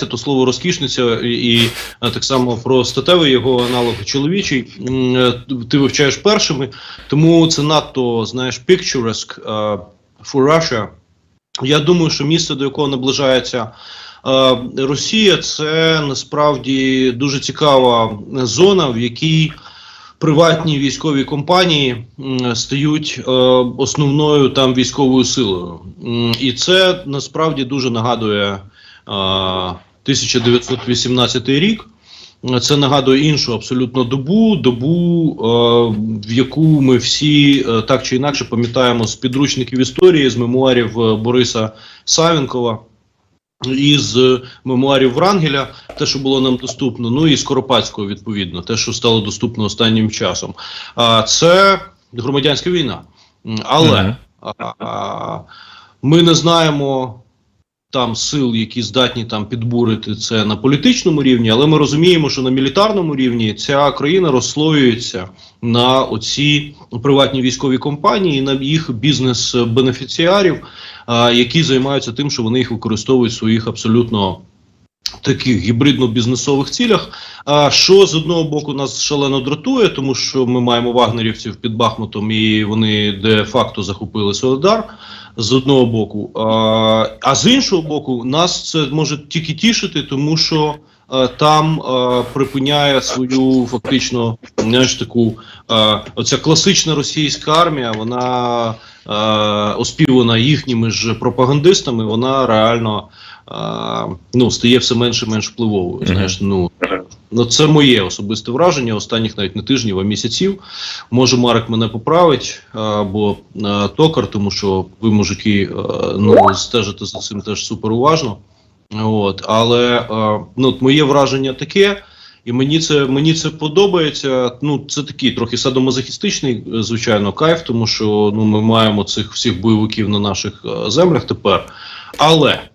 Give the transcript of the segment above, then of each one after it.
то слово розкішниця і, е, так само про статевий його аналог чоловічий е, ти вивчаєш першими, тому це надто знаєш picturesque е, for Russia. Я думаю, що місце, до якого наближається Росія, це насправді дуже цікава зона, в якій приватні військові компанії стають основною там військовою силою. І це насправді дуже нагадує 1918 рік. Це нагадує іншу абсолютно добу, добу, в яку ми всі е, так чи інакше пам'ятаємо з підручників історії, з мемуарів е, Бориса Савінкова і з мемуарів Врангеля, те, що було нам доступно, ну і Скоропадського, відповідно, те, що стало доступно останнім часом. А це громадянська війна. Але а, а, ми не знаємо там сил, які здатні там підбурити це на політичному рівні, але ми розуміємо, що на мілітарному рівні ця країна розслоюється на оці приватні військові компанії, на їх бізнес-бенефіціарів, які займаються тим, що вони їх використовують в своїх абсолютно. Таких гібридно-бізнесових цілях, а що з одного боку нас шалено дратує, тому що ми маємо вагнерівців під Бахмутом, і вони де-факто захопили Солодар з одного боку. А, а з іншого боку, нас це може тільки тішити, тому що там е, припиняє свою фактично знаєш, таку е, оця класична російська армія, вона е, оспівана їхніми ж пропагандистами, вона реально ну, стає все менше і менш впливовою. Знаєш, ну Ну, це моє особисте враження останніх навіть не тижнів, а місяців. Може, Марик мене поправить або токар, тому що ви, мужики, е, ну стежите за цим теж супер уважно. От, але е, ну, от моє враження таке, і мені це мені це подобається. Ну, це такий трохи садомазохістичний, е, звичайно, кайф, тому що ну, ми маємо цих всіх бойовиків на наших е, землях тепер. Але а,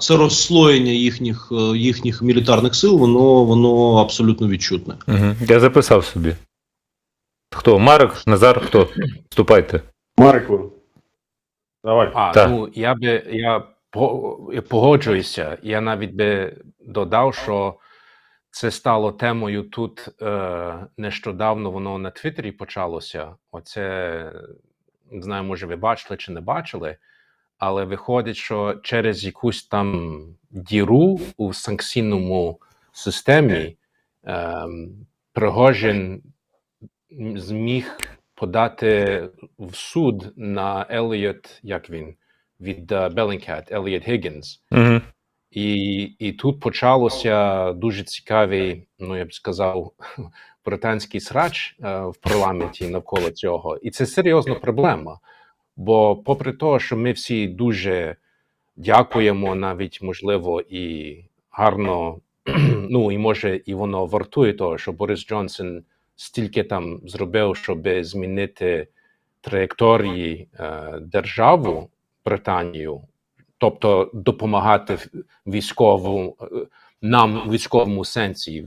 це розслоєння їхніх, е, їхніх мілітарних сил, воно, воно абсолютно відчутне. Угу. Я записав собі. Хто? Марок, Назар, хто? Вступайте. Марику. Давай. А, Так. ну я би я погоджуюся. Я навіть би додав, що це стало темою тут е, нещодавно. Воно на Твіттері почалося. Оце не знаю, може, ви бачили чи не бачили, але виходить, що через якусь там діру у санкційному системі е, Пригожин зміг подати в суд на Еліот, як він від Bellingcat, Еліот Гіггінс. Угу. І, і тут почалося дуже цікавий, ну я б сказав, британський срач е, в парламенті навколо цього. І це серйозна проблема. Бо, попри те, що ми всі дуже дякуємо, навіть можливо, і гарно, ну і може, і воно вартує того, що Борис Джонсон стільки там зробив, щоб змінити траєкторії е, державу Британію, тобто допомагати військову е, нам військовому сенсі.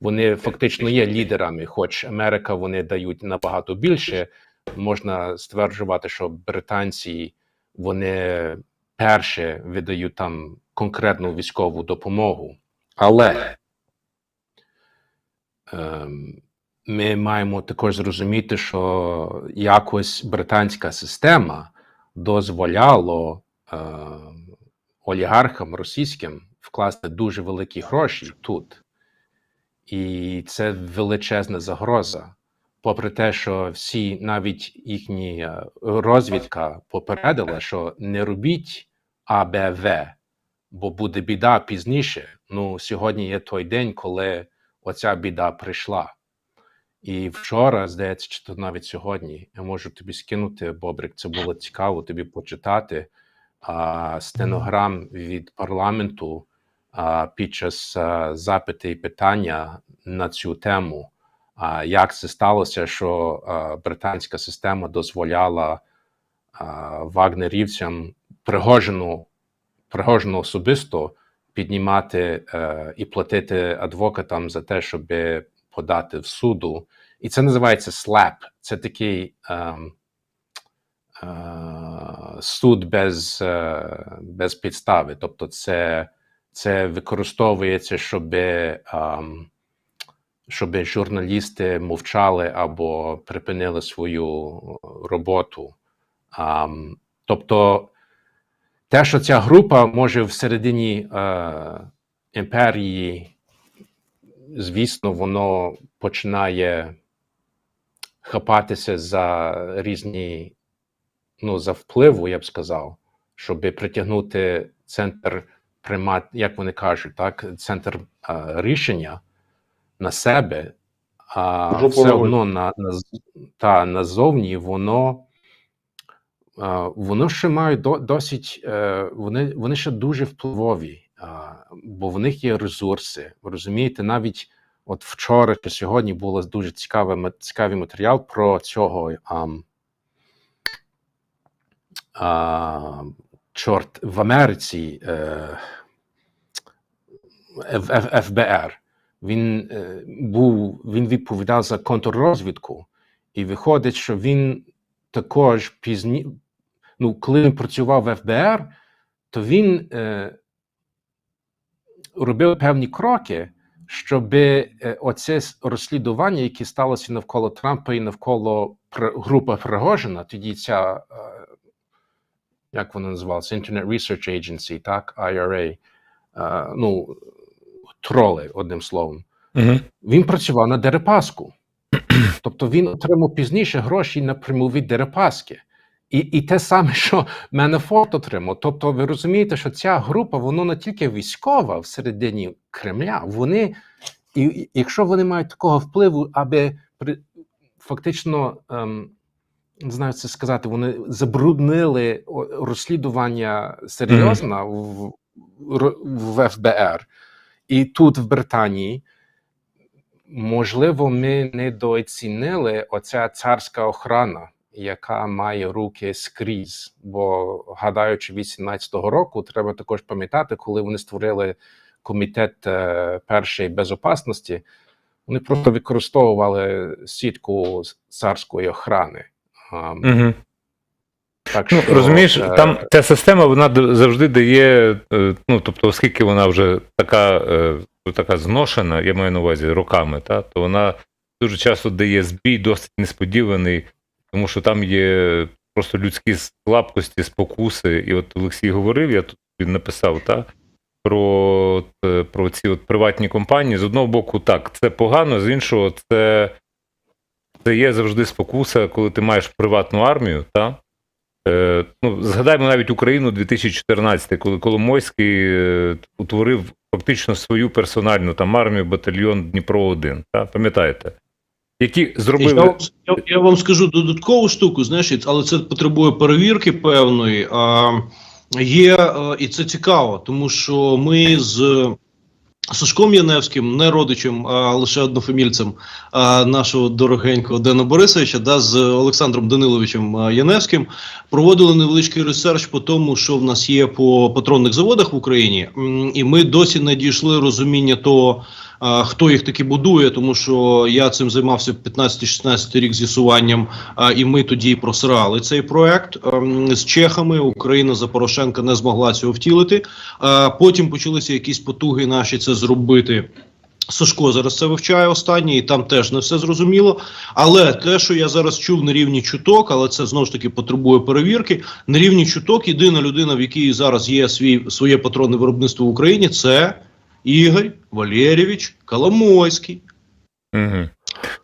Вони фактично є лідерами, хоч Америка вони дають набагато більше. Можна стверджувати, що британці вони перше видають там конкретну військову допомогу. Але ем, ми маємо також зрозуміти, що якось британська система дозволяло е, олігархам російським вкласти дуже великі гроші тут. І це величезна загроза. Попри те, що всі, навіть їхні е, розвідка попередила, що не робіть АБВ, бо буде біда пізніше. Ну, сьогодні є той день, коли оця біда прийшла. І вчора, здається, чи то навіть сьогодні, я можу тобі скинути, Бобрик, це було цікаво тобі почитати а, стенограм від парламенту а, під час а, запити і питання на цю тему. А, як це сталося, що а, британська система дозволяла а, вагнерівцям Пригожину, Пригожину особисто піднімати е, і платити адвокатам за те, щоб подати в суду. І це називається SLAP. Це такий е, суд без, е, без підстави. Тобто, це, це використовується, щоб, щоб журналісти мовчали або припинили свою роботу. Ам, тобто, те, що ця група може всередині е, імперії, звісно, воно починає хапатися за різні, ну, за впливу, я б сказав, щоб притягнути центр приймат, як вони кажуть, так, центр е, рішення на себе, а Жопу все робить. одно на, на, та, назовні воно. Воно ще мають до, досить, е, вони, вони ще дуже впливові, бо в них є ресурси. Ви розумієте, навіть от вчора чи сьогодні було дуже цікавий, цікавий матеріал про цього ам, а, чорт в Америці е, ФБР. Він е, був він відповідав за контррозвідку, і виходить, що він також пізні. Ну, коли він працював в ФБР, то він е, робив певні кроки, щоб е, оце розслідування, яке сталося навколо Трампа і навколо групи Пригожина, тоді ця, е, як вона називалася, Internet Research Agency, так, IRA, е, ну, троли, одним словом. Угу. Він працював на Дерипаску. Тобто він отримав пізніше гроші напряму від Дерипаски. І, і те саме, що Менефорт отримав. Тобто, ви розумієте, що ця група, воно не тільки військова всередині Кремля, вони, і, і якщо вони мають такого впливу, аби при, фактично, ем, не знаю, це сказати, вони забруднили розслідування серйозно в, в, в ФБР. І тут, в Британії, можливо, ми недооцінили оця царська охрана, яка має руки скрізь. Бо, гадаючи 18-го року, треба також пам'ятати, коли вони створили комітет е, першої безопасності, вони просто використовували сітку царської охрани. Угу. Так Ну, що, розумієш, е, там ця система вона завжди дає, е, ну тобто, оскільки вона вже така, е, така зношена, я маю на увазі роками, та, то вона дуже часто дає збій, досить несподіваний, тому що там є просто людські слабкості, спокуси. І от Олексій говорив, я тут він написав, та, про, е, про ці от приватні компанії. З одного боку, так, це погано, з іншого, це, це є завжди спокуса, коли ти маєш приватну армію, та, Е, ну, згадаємо навіть Україну 2014, коли Коломойський е, утворив фактично свою персональну там армію, батальйон Дніпро 1 та, пам'ятаєте? Які Я зробили. вам, я, я вам скажу додаткову штуку, знаєш, але це потребує перевірки певної. А, є, е, і це цікаво, тому що ми з Сашком Яневським, не родичем, а лише однофамільцем нашого дорогенького Дена Борисовича, да, з Олександром Даниловичем Яневським, проводили невеличкий ресерч по тому, що в нас є по патронних заводах в Україні, і ми досі не дійшли розуміння того, хто їх таки будує, тому що я цим займався 15-16 рік з'ясуванням, і ми тоді просрали цей проект ем, з чехами. Україна за Порошенка не змогла цього втілити. Потім почалися якісь потуги наші це зробити. Сашко зараз це вивчає останнє, і там теж не все зрозуміло. Але те, що я зараз чув на рівні чуток, але це знову ж таки потребує перевірки. На рівні чуток, єдина людина, в якій зараз є свій своє патронне виробництво в Україні, це Ігор Валерійович Коломойський. Угу.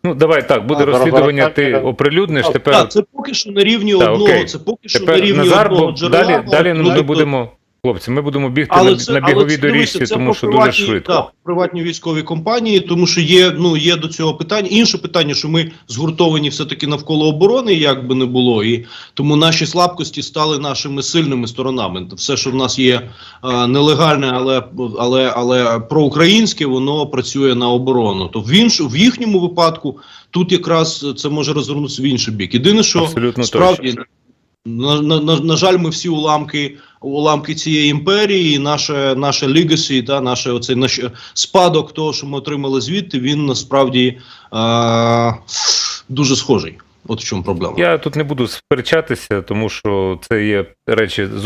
Ну, давай так, буде А, розслідування, ти оприлюдниш. Тепер, Так, це поки що на рівні Так, одного. окей. Це поки що на рівні Назар, одного бо джерела. далі, далі Ну, ми будемо. Хлопці, ми будемо бігти але на, це, на але це, доріжці, це тому що дуже швидко. Так, приватні військові компанії, тому що є, ну, є до цього питання. Інше питання, що ми згуртовані все-таки навколо оборони, як би не було, і тому наші слабкості стали нашими сильними сторонами. Все, що в нас є е, нелегальне, але, але, але проукраїнське, воно працює на оборону. То в, інш, в їхньому випадку тут якраз це може розвернутися в інший бік. Єдине, що Абсолютно справді. точно. На, на, на, жаль, ми всі уламки, уламки цієї імперії, і наше, наше лігасі, та наше оцей наш спадок того, що ми отримали звідти, він насправді е, дуже схожий. От в чому проблема. Я тут не буду сперечатися, тому що це є речі зовсім